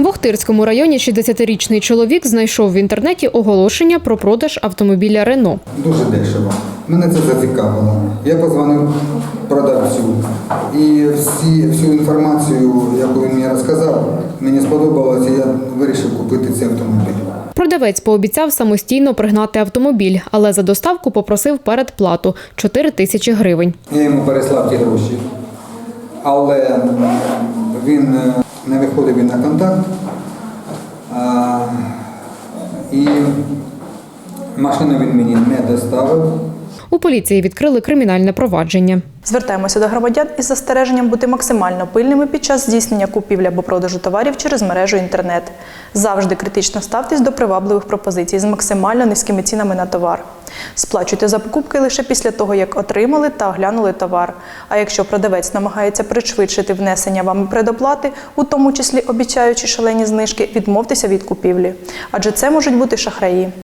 В Охтирському районі 60-річний чоловік знайшов в інтернеті оголошення про продаж автомобіля Рено. Дуже дешево. Мене це зацікавило. Я позвонив продавцю і всі, всю інформацію, яку він мені розказав, мені сподобалося, я вирішив купити цей автомобіль. Продавець пообіцяв самостійно пригнати автомобіль, але за доставку попросив передплату 4 тисячі гривень. Я йому переслав ті гроші, але він е, не виходив він на контакт. А, і машину він мені не доставив. У поліції відкрили кримінальне провадження. Звертаємося до громадян із застереженням бути максимально пильними під час здійснення купівлі або продажу товарів через мережу інтернет. Завжди критично ставтесь до привабливих пропозицій з максимально низькими цінами на товар. Сплачуйте за покупки лише після того, як отримали та оглянули товар. А якщо продавець намагається пришвидшити внесення вами предоплати, у тому числі обіцяючи шалені знижки, відмовтеся від купівлі. Адже це можуть бути шахраї.